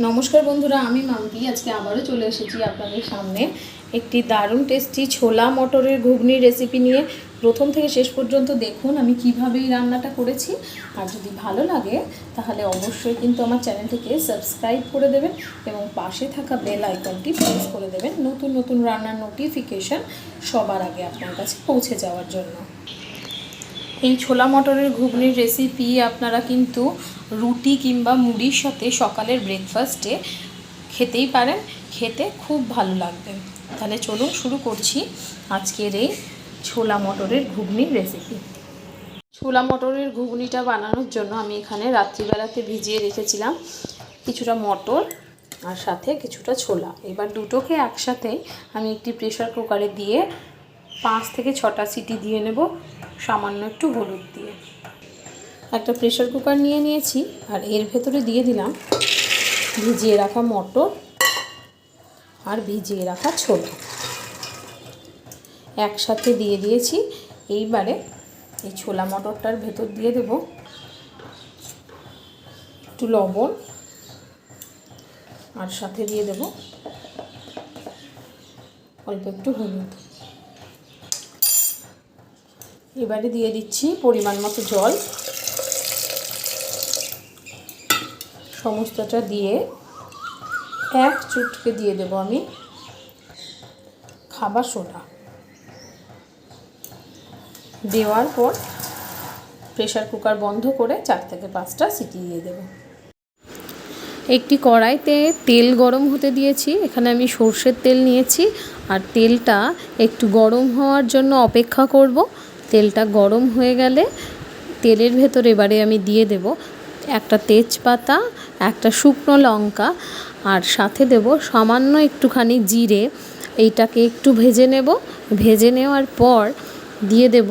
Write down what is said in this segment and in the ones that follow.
নমস্কার বন্ধুরা, আমি মাম্পি। আজকে আবারও চলে এসেছি আপনাদের সামনে একটি দারুণ টেস্টি ছোলা মটরের ঘুগনির রেসিপি নিয়ে। প্রথম থেকে শেষ পর্যন্ত দেখুন আমি কীভাবে এই রান্নাটা করেছি। আর যদি ভালো লাগে, তাহলে অবশ্যই কিন্তু আমার চ্যানেলটিকে সাবস্ক্রাইব করে দেবেন এবং পাশে থাকা বেল আইকনটি প্রেস করে দেবেন। নতুন নতুন রান্নার নোটিফিকেশান সবার আগে আপনার কাছে পৌঁছে যাওয়ার জন্য। এই ছোলা মটরের ঘুগনির রেসিপি আপনারা কিন্তু রুটি কিংবা মুড়ির সাথে সকালের ব্রেকফাস্টে খেতেই পারেন। খেতে খুব ভালো লাগবে। তাহলে চলুন শুরু করছি আজকের এই ছোলা মটরের ঘুগনির রেসিপি ছোলা মটরের ঘুগনিটা বানানোর জন্য আমি এখানে রাত্রিবেলাতে ভিজিয়ে রেখেছিলাম কিছুটা মটর আর সাথে কিছুটা ছোলা। এবার দুটোকে একসাথে আমি একটি প্রেশার কুকারে দিয়ে পাঁচ থেকে ছটা সিটি দিয়ে নেব, সামান্য একটু হলুদ দিয়ে। একটা প্রেশার কুকার নিয়ে নিয়েছি, আর এর ভেতরে দিয়ে দিলাম ভিজিয়ে রাখা মটর আর ভিজিয়ে রাখা ছোলা। একসাথে দিয়ে দিয়েছি, এইবারে এই ছোলা মটরটার ভেতর দিয়ে দেব একটু লবণ আর সাথে দিয়ে দেব অল্প একটু হলুদ। এবারে দিয়ে দিচ্ছি পরিমাণ মতো জল। সমস্তটা দিয়ে এক চুটকে দিয়ে দেব আমি খাবার সোডা। দেওয়ার পর প্রেশার কুকার বন্ধ করে চার থেকে পাঁচটা সিটি দিয়ে দেব। একটি কড়াইতে তেল গরম হতে দিয়েছি, এখানে আমি সর্ষের তেল নিয়েছি, আর তেলটা একটু গরম হওয়ার জন্য অপেক্ষা করব। তেলটা গরম হয়ে গেলে তেলের ভেতর এবারে আমি দিয়ে দেব একটা তেজপাতা, একটা শুকনো লঙ্কা আর সাথে দেব সামান্য একটুখানি জিরে। এইটাকে একটু ভেজে নেব। ভেজে নেওয়ার পর দিয়ে দেব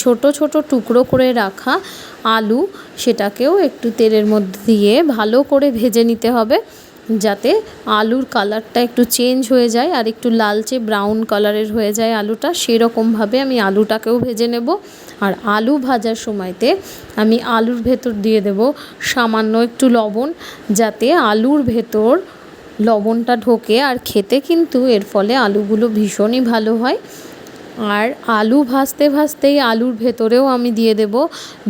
ছোট ছোট টুকরো করে রাখা আলু। সেটাকেও একটু তেলের মধ্যে দিয়ে ভালো করে ভেজে নিতে হবে। যাতে আলুর কালারটা একটু চেঞ্জ হয়ে যায় আর একটু লালচে ব্রাউন কালারের হয়ে যায় আলুটা, সেরকমভাবে আমি আলুটাকেও ভেজে নেব। আর আলু ভাজার সময়তে আমি আলুর ভেতর দিয়ে দেব সামান্য একটু লবণ, যাতে আলুর ভেতর লবণটা ঢোকে। আর খেতে কিন্তু এর ফলে আলুগুলো ভীষণই ভালো হয়। আর আলু ভাজতে ভাজতেই আলুর ভেতরেও আমি দিয়ে দেব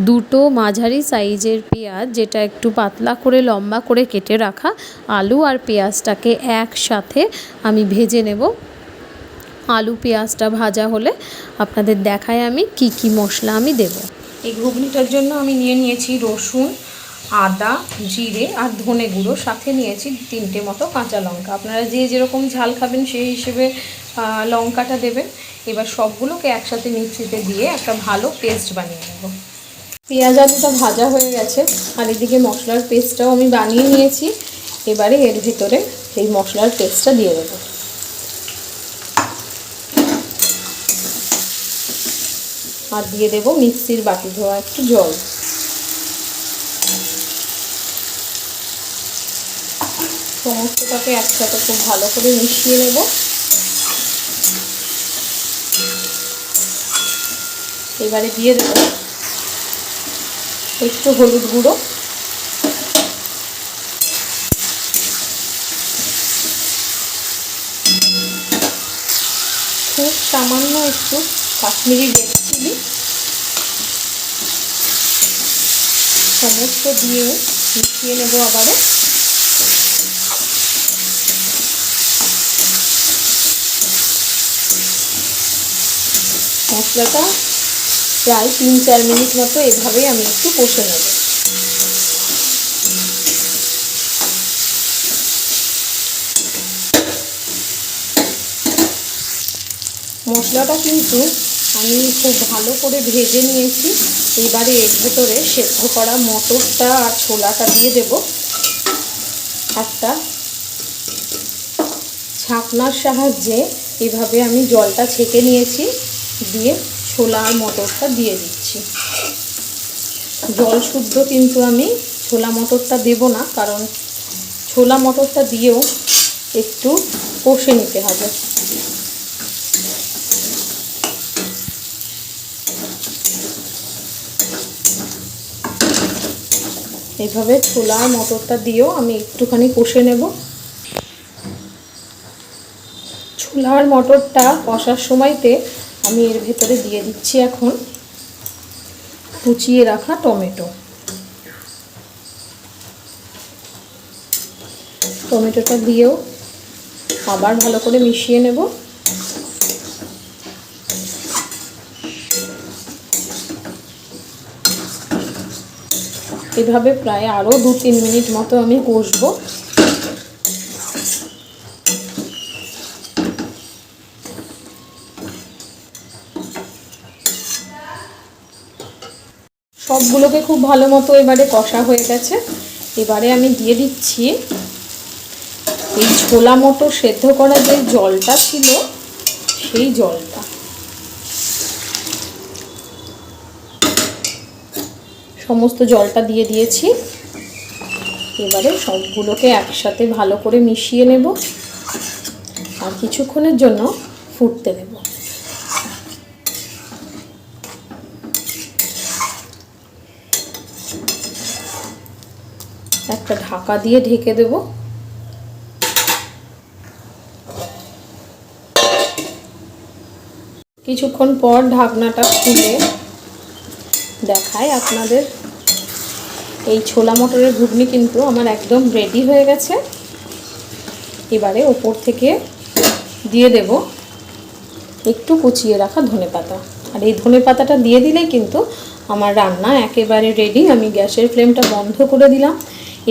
দুটো মাঝারি সাইজের পেঁয়াজ, যেটা একটু পাতলা করে লম্বা করে কেটে রাখা আলু আর পেঁয়াজটাকে একসাথে আমি ভেজে নেব। আলু পেঁয়াজটা ভাজা হলে আপনাদের দেখায় আমি কি কি মশলা আমি দেব। এই ঘুগনিটার জন্য আমি নিয়ে নিয়েছি রসুন, আদা, জিরে আর ধনে গুঁড়ো, সাথে নিয়েছি তিনটে মতো কাঁচা লঙ্কা। আপনারা যে যেরকম ঝাল খাবেন সেই হিসেবে লঙ্কাটা দেবেন এবার সবগুলোকে একসাথে মিক্সিতে দিয়ে একটা ভালো পেস্ট বানিয়ে নেব। পেঁয়াজ আলুটা ভাজা হয়ে গেছে, আর এদিকে মশলার পেস্টটাও আমি বানিয়ে নিয়েছি। এবারে এর ভিতরে এই মশলার পেস্টটা দিয়ে দেবো। আর দিয়ে দেবো মিক্সির বাটি ধোয়া একটু জল। সমস্তটাকে একসাথে খুব ভালো করে মিশিয়ে নেব। এবারে দিয়ে দেব একটু হলুদ গুঁড়ো। খুব সামান্য একটু কাশ্মীরি রেড চিলি সমস্ত দিয়ে মিশিয়ে নেব আবারও। মশলাটা প্রায় তিন চার মিনিট মতো এভাবেই আমি একটু কষে নেব। মশলাটা কিন্তু আমি খুব ভালো করে ভেজে নিয়েছি। এবারে এর ভেতরে সেদ্ধ করা মটরটা আর ছোলাটা দিয়ে দেব। একটা ছাঁকনার সাহায্যে এভাবে আমি জলটা ছেঁকে নিয়েছি। দিয়ে ছোলা আর মটরটা দিয়ে দিচ্ছি। জল শুদ্ধ কিন্তু আমি ছোলা মটরটা দেব না, কারণ ছোলা মটরটা দিয়েও একটু কষে নিতে হবে। এইভাবে ছোলা আর মটরটা দিয়েও আমি একটুখানি কষে নেব। ছোলা আর মটরটা কষার সময়তে আমি এর ভেতরে দিয়ে দিচ্ছি এখন কুচিয়ে রাখা টমেটো। টমেটোটা দিয়েও আবার ভালো করে মিশিয়ে নেব। এভাবে প্রায় আরও দু তিন মিনিট মতো আমি কষবো। সবগুলোকে খুব ভালো মতো এবারে কষা হয়ে গেছে। এবারে আমি দিয়ে দিচ্ছি এই ছোলা মতো সেদ্ধ করা যে জলটা ছিল, সেই জলটা। সমস্ত জলটা দিয়ে দিয়েছি। এবারে সবগুলোকে একসাথে ভালো করে মিশিয়ে নেব। আর কিছুক্ষণের জন্য ফুটতে দেব। একটা ঢাকা দিয়ে ঢেকে দেব। কিছুক্ষণ পর ঢাকনাটা খুলে দেখায় আপনাদের। এই ছোলা মটরের ঘুগনি কিন্তু আমার একদম রেডি হয়ে গেছে। এবারে ওপর থেকে দিয়ে দেব একটু কুচিয়ে রাখা ধনে পাতা। আর এই ধনে পাতাটা দিয়ে দিলেই কিন্তু আমার রান্না একেবারে রেডি আমি গ্যাসের ফ্লেমটা বন্ধ করে দিলাম।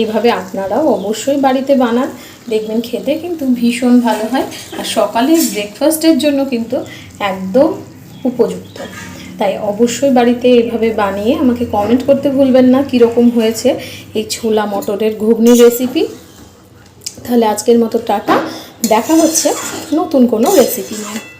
এভাবে আপনারাও অবশ্যই বাড়িতে বানান। দেখবেন খেতে কিন্তু ভীষণ ভালো হয় আর সকালের ব্রেকফাস্টের জন্য কিন্তু একদম উপযুক্ত। তাই অবশ্যই বাড়িতে এভাবে বানিয়ে আমাকে কমেন্ট করতে ভুলবেন না কীরকম হয়েছে এই ছোলা মটরের ঘুগনি রেসিপি তাহলে আজকের মতো টাটা। দেখা হচ্ছে নতুন কোনো রেসিপি নিয়ে।